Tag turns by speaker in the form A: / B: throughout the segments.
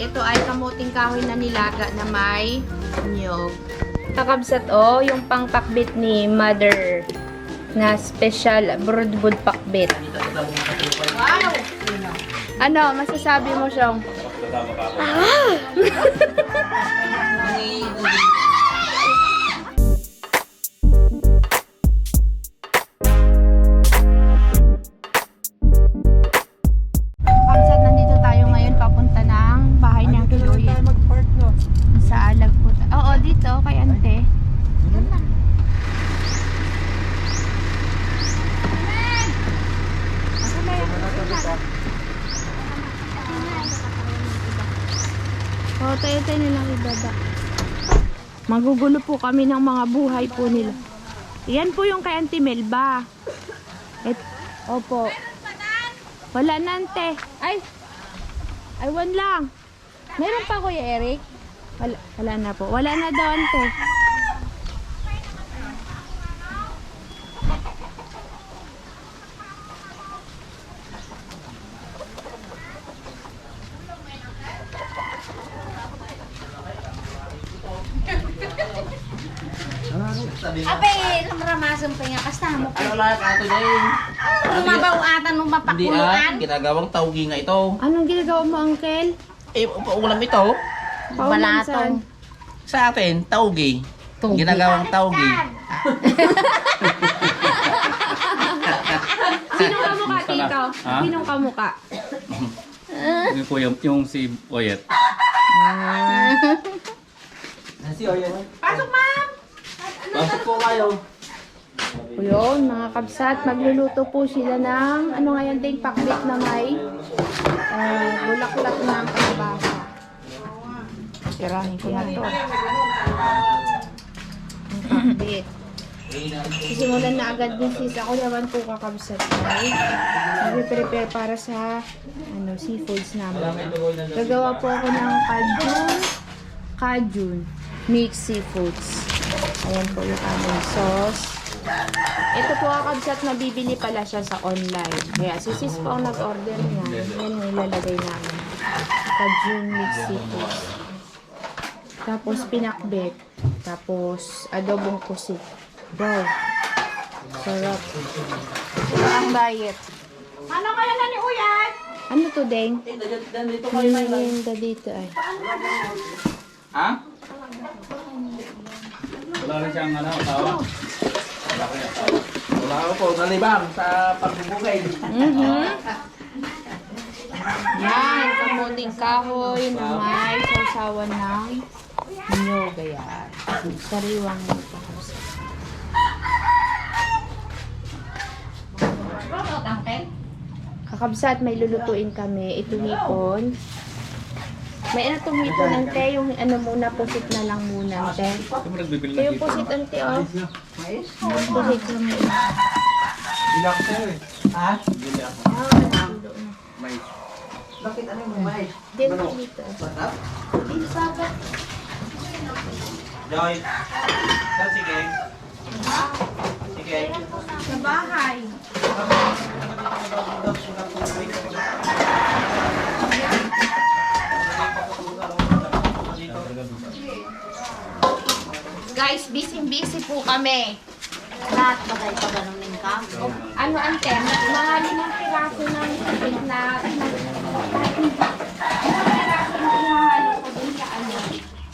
A: ito ay kamuting kahoy na nilaga na may nyog. Kakabsat oh, yung pangpakbit ni mother na special broadwood pakbit. Wow! Ano, masasabi mo siyang? Kamsat, Tayo-tayo nilang ibaba. Magugulo po kami ng mga buhay po nila. Yan po yung kay Auntie Melba. Et, opo. Wala na, ante. Ay! Ay, one lang. Meron pa, Kuya Eric? Wala, wala na po. Wala na daw, ante.
B: Ape, lamramasan pa nga kasta mo.
C: Ano lang ato niya yun?
B: Lumabaw atan mo
C: Hindi ah,
B: mapakuluan.
C: ginagawang tawgi nga ito.
A: Anong ginagawa mo, Uncle?
C: Eh, ulam ito.
B: Balatong.
C: Sa atin, tawgi.
B: Tawgi.
C: Ginagawang tawgi.
A: Sinong kamukha, Tito?
D: Ha?
A: Sinong kamukha?
D: Yung po yung, si Oyet.
C: Si Oyen. Pasok, ma'am! Pasok po kayo.
A: Yun, mga kabsat, magluluto po sila ng, ano nga yan din, pakbit na may uh, bulaklak ng kalabasa. Tirahin ko na to. Pakbit. Sisimulan na agad din sis. Ako naman po kakabsat ay nag-prepare para sa ano, seafoods namin. Gagawa po ako ng kajun, kajun, mixed seafoods. Ayan po yung aming sauce. Ito po kakabsat, nabibili pala siya sa online. Kaya si sis po ang nag-order niya. Yan yung ilalagay namin. Kajun mixed seafoods. Tapos pinakbet. Tapos adobong kusit. Wow. Sarap. Ito ang diet.
B: Ano kaya na ni Uyat?
A: Ano to, Deng?
C: Dito
A: May merienda dito ay.
D: Ha? Wala rin siyang ano, asawa. Wala ko yung asawa.
C: Wala ko po, nalibang sa pagbubukay.
A: Mhm. Yan, kamuting kahoy na may sausawan ng nyog. Ayan. Sariwang pakabsat. Kakabsat, may lulutuin kami. Ito hipon. May ano itong hipon, ante. Yung ano muna, pusit na lang muna,
D: Ito na
A: yung pusit, ante, oh. Yung pusit lang muna.
C: Bilak sa'yo eh. Ha?
D: May
C: Bakit ano yung may?
A: Dito, dito.
C: Batap?
A: Dito sa bak.
C: Joy. Saan si Keng? Si Keng.
A: Sa bahay. Guys, busy-busy po kami.
B: Lahat bagay pa ganun ng kam.
A: Ano ante, mga limang piraso ng tubig na.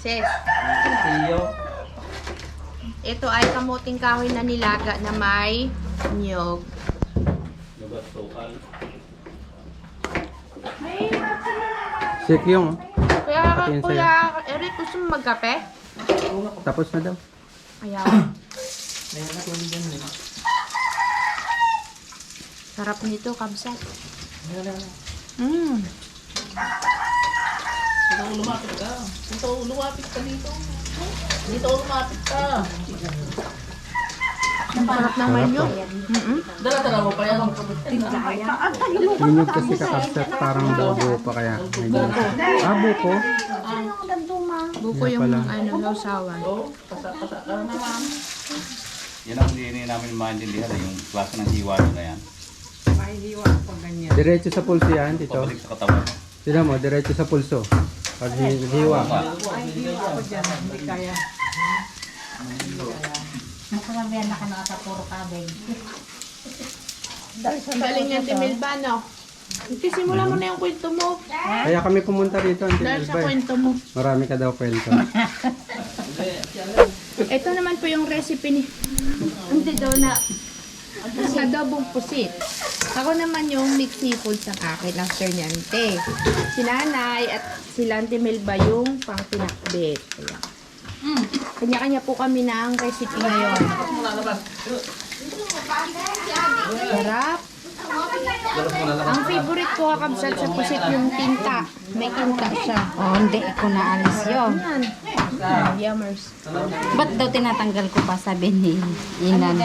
A: Sis,
C: Tiyo.
A: ito ay kamuting kahoy na nilaga na may nyog.
D: lugar tukal.
A: Kuya,
E: sa'yo.
A: kuya Eric, gusto mo magkape?
E: tapos na daw.
A: Ayaw. Sarap nito, kabsat. Mmm.
C: Dito lumapit ka. Dito lumapit ka dito. Dito lumapit ka.
A: Ang sarap ng nyog. Mm-mm.
C: Dala-dala mo pa yan.
E: Yung yung kasi kakapsat parang bobo pa kaya. Medyo. Ah, buko?
A: Buko yung ano, lausawan.
C: Oh, pasa-pasa ka na naman.
D: Yan ang hindi namin maintindihan eh, yung klase ng hiwa nila yan.
E: Diretso sa pulso yan, dito.
D: Pabalik sa katawan.
E: Sila mo, diretso sa pulso. Pag hi- hiwa.
C: Ako dyan, hindi kaya.
B: Nakasabihan na ka na sa puro kabig.
A: Ang galing yan, Timilba, no? Ito, simula mo na yung kwento mo.
E: Kaya kami pumunta dito, Auntie
A: Dahil sa
E: Elba. eh.
A: kwento mo.
E: Marami ka daw kwento.
A: Ito naman po yung recipe ni... Hindi daw na... Adobong pusit. Ako naman yung mixed seafood sa akin after niante. Si nanay at si Lante Melba yung pang pinakbit. Ayan. Kanya-kanya po kami ng recipe ngayon. Sarap. Ang favorite ko kakabsat sa pusit yung tinta. May tinta siya.
B: Oh, hindi ko naalis yun.
A: Ah, Yummers.
B: Ba't daw tinatanggal ko pa sabi ni Inan?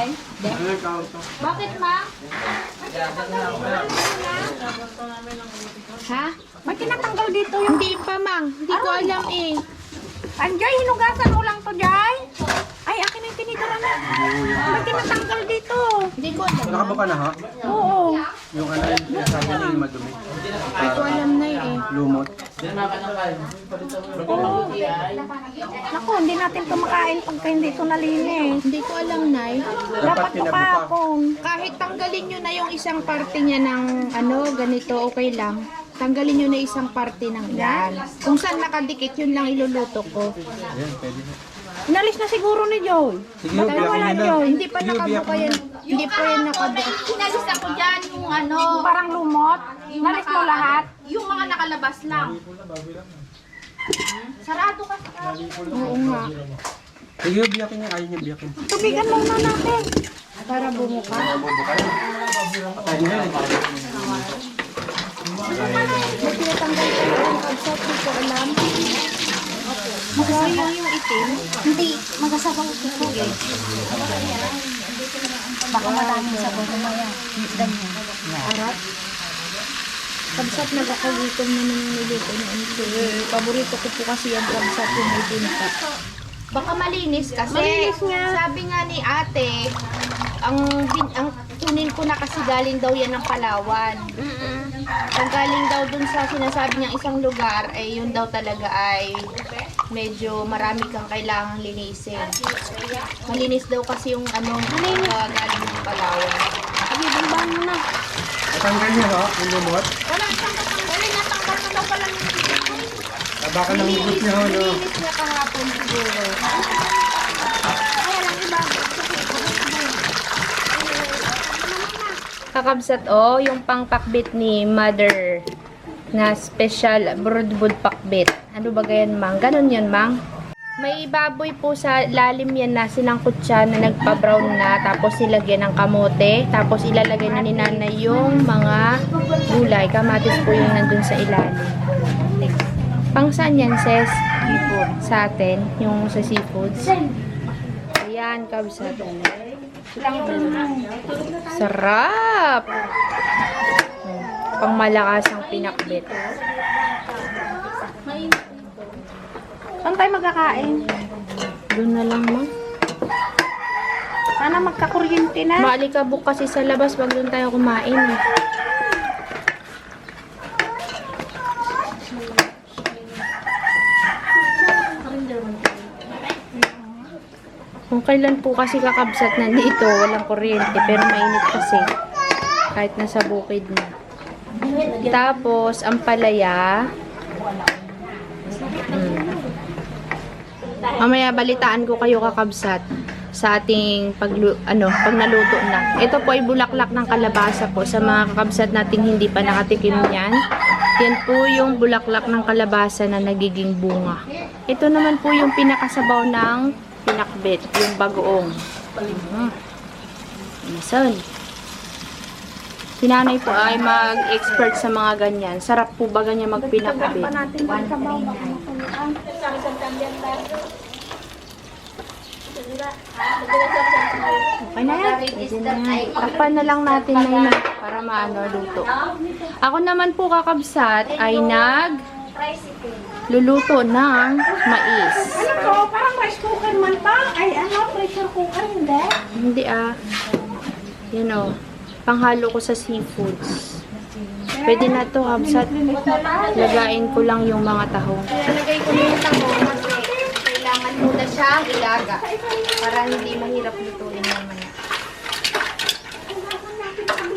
A: Bakit, ma? Ha?
B: Ba't tinatanggal dito
A: Hindi pa, mang. Hindi ko alam eh.
B: Anjay, hinugasan mo lang to, Jay. Ay, akin yung tinidora na. Ba't tinatanggal dito?
A: Hindi ko alam.
E: Nakabuka na ha?
B: Oo.
E: Yung ano yung sabi niya yung madumi.
A: Hindi ko alam na eh.
E: Lumot.
B: Naku, hindi natin ito makain pagka hindi ito nalinis.
A: Hindi ko alam, Nay.
B: Dapat
E: kinabuka.
B: kahapon.
A: Kahit tanggalin nyo na yung isang parte niya ng ano, ganito, okay lang. Tanggalin nyo na isang parte ng yan. Kung saan nakadikit, yun lang iluluto ko.
E: Ayan, pwede na.
B: Inalis na siguro ni Joy.
E: Sige, biyak
A: wala
E: mo na.
A: yun. Hindi pa nakabuka yan. Hindi pa yan nakabuka.
F: Pinalis ako dyan yung ano,
B: Parang lumot. Inalis mo lahat.
F: yung mga nakalabas lang. Sarado ka.
A: Oo nga.
E: Sige, biyakin niya. Ayaw niya biyakin.
B: Tubigan muna natin.
A: Para bumuka.
E: Patayin niya.
A: Ba't tinatanggal ko ko alam. Yung itim.
B: Hindi, magasabaw ito. Baka maraming sabaw mamaya. Ganyan.
A: Arat. Kabsat nagkakagutom na niluto niya. Ang Paborito ko po kasi yung kabsat yung may tinta. Baka malinis kasi.
B: Malinis nga.
A: Sabi nga ni ate, ang, bin, ang kunin ko na kasi galing daw yan ng Palawan. Ang galing daw dun sa sinasabi niyang isang lugar, ay yun daw talaga ay medyo marami kang kailangang linisin. Malinis daw kasi yung ano, uh, galing ng Palawan.
B: Sabi, bumbahan mo na.
E: Tanggal niya ha, yung lumot.
A: Wala tatanggalin, natanggal na daw pala ng
E: Ah, Baka nang lumot niya ho, no?
A: Nilinis niya kahapon siguro. Kaya lang iba. Kakabsat oh, yung pangpakbit ni mother na special broadwood pakbit. Ano ba ganyan, mang? Ganon yun, mang? May baboy po sa lalim yan na sinangkot siya na nagpa-brown na tapos ilagyan ng kamote tapos ilalagay na ni nanay yung mga gulay. Kamatis po yung nandun sa ilalim. Pang saan yan, Ses? Sa atin, yung sa seafoods. Ayan, kabsat. Sarap! Hmm, Pang malakas ang pinakbit.
B: Saan tayo magkakain?
A: Doon na lang, ma.
B: Sana magkakuryente na.
A: Maalikabok kasi sa labas, wag doon tayo kumain. eh. Kung kailan po kasi kakabsat nandito, walang kuryente, pero mainit kasi. Kahit nasa bukid na. Tapos, ang palaya. Mm. Mamaya balitaan ko kayo kakabsat sa ating pag ano pag naluto na. Ito po ay bulaklak ng kalabasa po sa mga kakabsat nating hindi pa nakatikim niyan. Yan po yung bulaklak ng kalabasa na nagiging bunga. Ito naman po yung pinakasabaw ng pinakbet, yung bagoong. Mm. Mason. Si nanay po ay mag-expert sa mga ganyan. Sarap po ba ganyan magpinakbet? Okay na yan. Pwede na lang natin na yun para maano luto. Ako naman po kakabsat ay nag luluto ng mais.
B: Ano to? Parang rice cooker man pa. Ay, ano? Pressure cooker, hindi?
A: Hindi ah. Yan o. Panghalo ko sa seafoods. Pwede na to, Habsat. Lagain ko lang yung mga tahong. Nalagay ko yung tahong kasi kailangan muna siyang ilaga para hindi mahirap lutuin mamaya.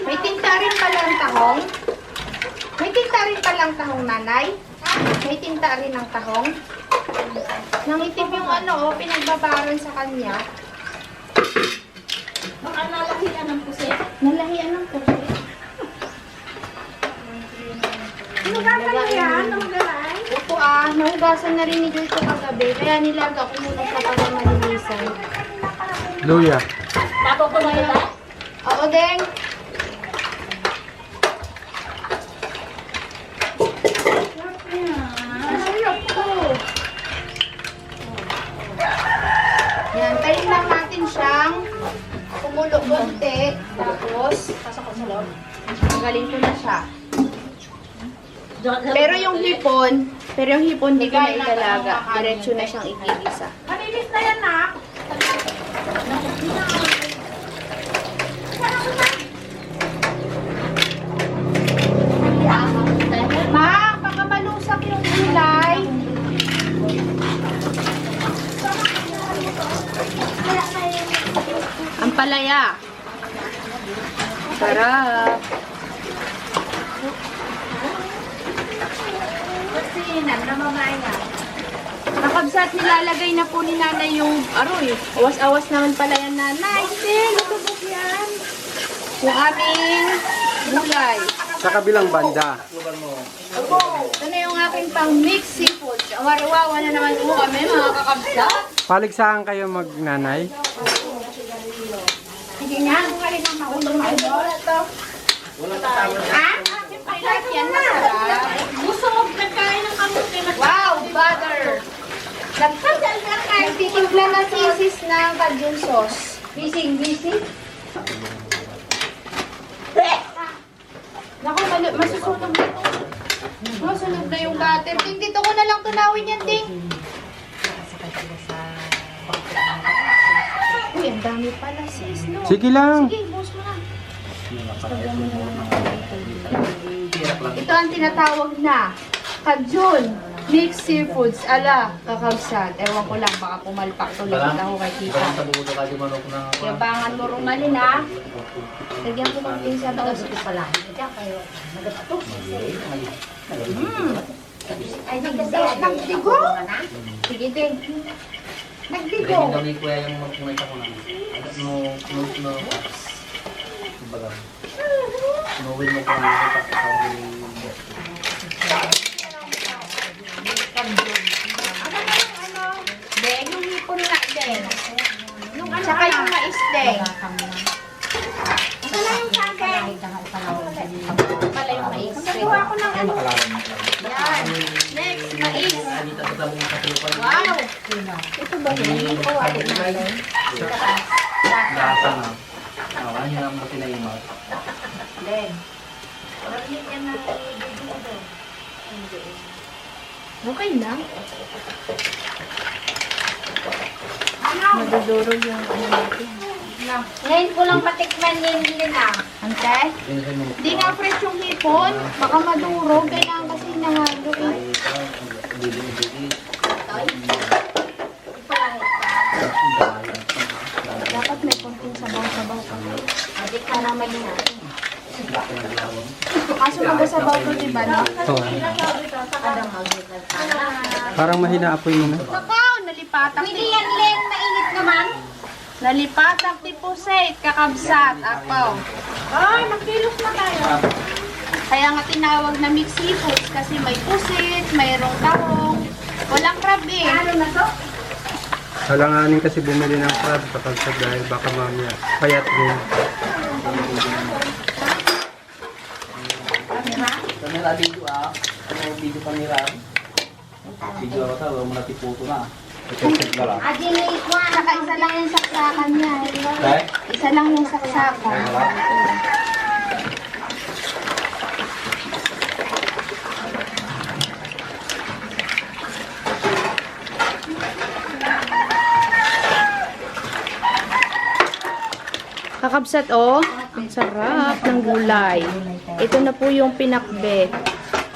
A: May tinta rin palang tahong. May tinta rin palang tahong, nanay. May tinta rin ng tahong. Nangitim yung ano, oh, pinagbabaran sa kanya.
F: Baka nalahian ng pusit.
A: Nalahian ng puso.
B: Hinugasan mo yan, namugalay.
A: Opo ah, nahugasan na rin ni Joy ko kagabi. Kaya nilaga ko muna siya para malinisan.
E: Luya.
F: Tapos ko na yun.
A: Oo, Deng. Hipon, pero yung hipon di ko na italaga. Diretso na siyang igigisa.
B: Malinis na yan, nak.
A: Ma, baka malusak yung gulay. Ang palaya. Sarap.
B: Sinan na mamaya.
A: Nakabsat, nilalagay na po ni nanay yung aroy. Awas-awas naman pala yan nanay. Hindi, lutubok yan. Yung aming gulay.
E: Sa kabilang banda.
A: Ito na yung aking pang mixed seafood. Awar-awawa na naman po kami mga kakabsat.
E: Paligsahan kayo magnanay.
A: Hindi nga, ang galing ng maulong na ito. Ha? Siyempre, lahat yan masarap.
F: Ng kamuti.
A: Wow, butter! Nagtasal na kayo. Titimpla na sisis ng cajun sauce. Bising, bising. Naku, masusunog na ito. Masunog na yung butter. Ting, dito ko na lang tunawin yan, Ting. Uy, ang dami pala sis, no?
E: Sige lang.
A: Sige, buhos mo na. Ito ang tinatawag na Kajun Mixed Seafoods ala kakabsat. Ewan ko lang, baka pumalpak to lang ako kay tita. Yabangan mo rumalin ha. Lagyan ko ng pinsa daw. Gusto pala. Mm. Ay, nagdasa. Nagdigo? Sige din. Nagdigo.
G: kami kuya yung magpunta ko lang. No, no, no. Kumbaga. Nuwin mo kung ano sa
A: Deng, yung hipon na, Deng. Tsaka yung mais, Deng.
B: Ito na yung sagay.
A: Pala yung mais.
B: Nagawa ko ng ano.
A: Yan. Next, mais.
G: Dito sa tabong sa tulupan.
A: Wow!
G: Lasa na. Ah, ano yung buti na yung mouth.
A: Okay na. Madudurog yung ano natin.
B: Ngayon ko lang patikman din nila.
A: Ante? Hindi nga fresh yung hipon. Baka madurog. Kailangan kasi nahalo eh. Dapat may konting sabaw-sabaw ka. Hindi ka na maging Kaso magasabaw to, di ba? No?
E: Parang mahina apoy mo na.
A: Kakao, nalipatak.
B: Pwede yan, Len. Mainit naman.
A: Nalipatak ti puset, kakabsat, apaw.
B: Ay, magkilos na tayo.
A: Kaya nga tinawag na mixed seafoods kasi may pusit, mayroong tahong, walang crab eh.
B: Ano na to?
E: Halanganin kasi bumili ng crab sa kalsad dahil baka mamaya payat din.
G: Kami na video ah. Ano video kami ram. Video ako sa wala mo na tiputo na.
D: Ito, na lang.
B: Adi na ikwan.
A: Saka isa lang yung saksakan niya.
D: Okay?
A: Isa lang yung saksakan. Kakabsat oh, ang sarap ng gulay. Ito na po yung pinakbet.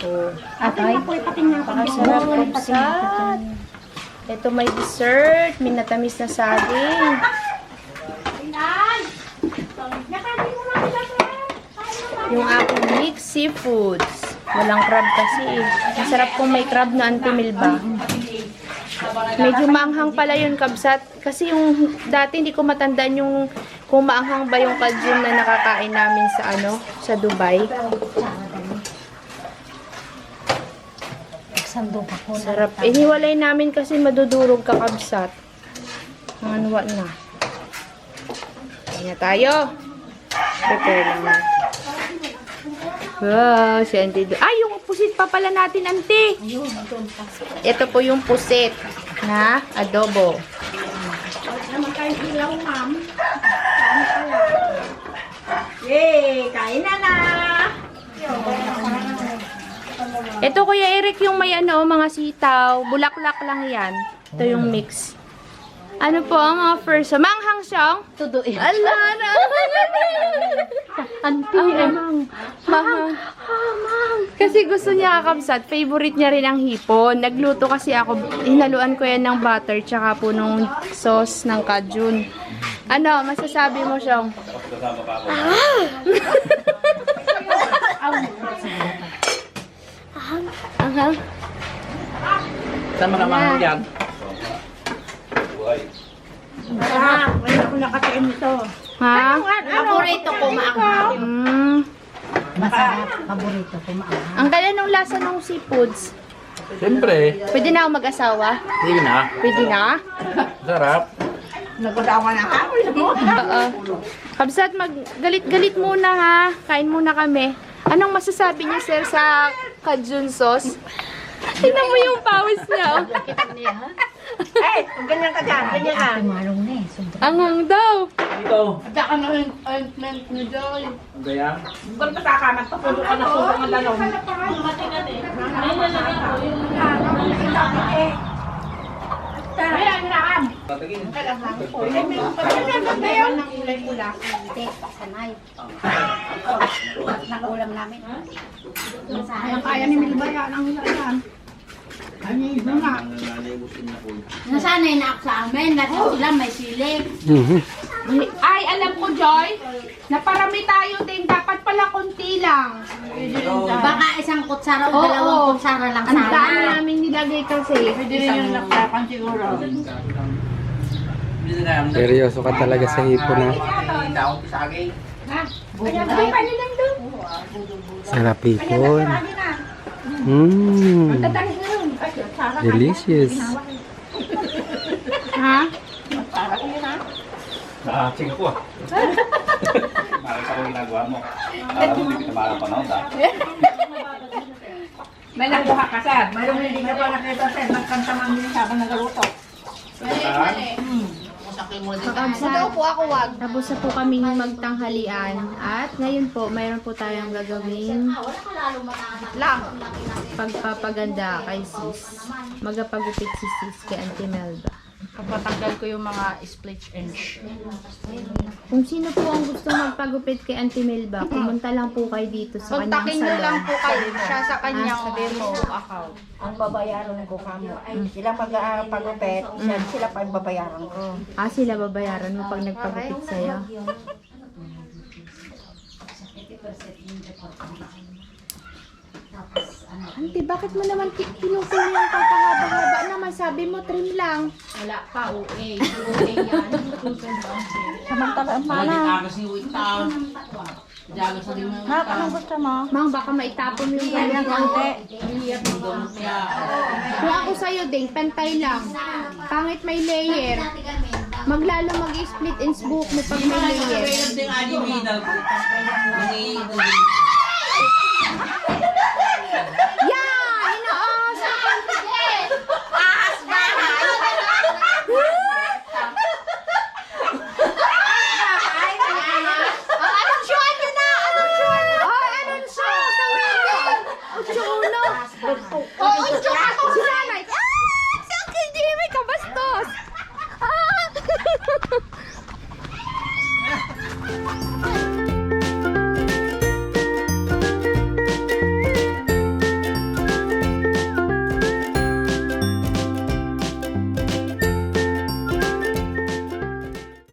A: Oh.
B: Ako ipatingnan ko.
A: Sarap kapsat. Ito may dessert. Minatamis na saging. Yung aking mixed seafoods. Walang crab kasi eh. Masarap kung may crab na antimilba. Medyo maanghang pala yun, kabsat. Kasi yung dati hindi ko matandaan yung kung maanghang ba yung kajun na nakakain namin sa ano, sa Dubai.
B: Sando pa ko.
A: Sarap. Iniwalay namin kasi madudurog kakabsat. Mga nuwa na. Kanya tayo. Prepare lang natin. Wow, si Auntie. Do- Ay, yung pusit pa pala natin, Auntie. Ito po yung pusit na adobo.
B: Naman kayo ilaw, ma'am. Yay! Kain na na!
A: Ito, Kuya Eric, yung may ano, mga sitaw. Bulaklak lang yan. Ito yung mix. Ano po ang mga first? Manghang siyang?
F: Tudo eh.
A: Ala na!
B: Auntie,
A: Amang. Mahang. Kasi gusto niya kakabsat. Favorite niya rin ang hipon. Nagluto kasi ako. Hinaluan ko yan ng butter tsaka po nung sauce ng kajun. Ano, masasabi mo siyang? Aha.
G: Saan mo naman yan?
B: Ah, wala ko nakatiin ito.
A: Ha?
F: Paborito ko maanghang.
A: Mm.
B: Masarap. Paborito ko maanghang.
A: Ang gala nung lasa ng seafoods.
G: Siyempre.
A: Pwede na ako mag-asawa?
G: Sige na.
A: Pwede na?
G: Sarap.
B: Nagkadawa na kamoy mo.
A: Oo. Kabsat, mag galit-galit muna ha. Kain muna kami. Anong masasabi niyo, sir, sa kajun sauce? Tingnan mo yung pawis niya. oh.
B: Eh, ganyan ka dyan. Ganyan ka. Marong na eh.
A: Angang daw.
G: Ito.
C: At ano yung ointment ni Joy.
G: Gaya.
C: Doon pa kakamat, papulo ka na pulo ng dalawang. Ayan, naam.
B: Hindi, sanay. Nag-ulam namin.
F: Kaya kaya ni Milba yan ang yan. Ano yung na? Nasanay na ako sa amin. Lahat sila may silip.
E: Mhm.
A: Ay, alam ko, Joy, na parami tayo din. Dapat pala konti lang.
F: Baka isang kutsara o
A: Oo.
F: dalawang kutsara lang
A: Ang dami
F: sana.
A: namin nilagay kasi.
C: Pwede rin yung naktakan siguro.
E: Seryoso ka talaga sa hipon ha. Sarap hipon. Mmm. Delicious.
A: Ha?
D: Nakaching ako ah. Nakita ko yung ginagawa mo. Alam mo, hindi kita makapanood ah.
C: May nakuha ka, sir. Mayroong hindi ka pa nakita, sir. Nagkanta man din sa akin nagaluto.
A: Magdaw po ako wag. Tapos na po kami magtanghalian. At ngayon po, mayroon po tayong gagawin lang. Pagpapaganda kay sis. Magapagupit si sis kay Auntie Melba.
C: Papatanggal ko yung mga split ends.
A: Kung sino po ang gusto magpagupit kay Auntie Melba, pumunta lang po kayo dito sa kanyang
B: Kontakin nyo
A: salon.
B: lang po kayo siya sa kanyang
A: Ah,
B: demo account. Ang babayaran ko kamo. Ay, sila mag-pagupet, sila, sila pa yung babayaran ko.
A: Ah, sila babayaran mo pag nagpagupit sa'yo. Auntie, bakit mo naman pinukul yung pagkahaba-haba naman? Sabi mo, trim lang.
F: Wala pa, OA. OA yan.
B: Samantalaan pa
C: Lagi
B: na.
C: ka kasi yung town. Jaga sa rin
B: Nak, anong gusto mo?
A: Mang, baka maitapon mo yung
B: Yan,
A: ganyan.
B: konti.
A: Kung ako sa'yo, Ding, pantay lang. Pangit may layer. Maglalo mag-split ends buhok mo pag may layer.
C: Pwede nga yung middle. Yung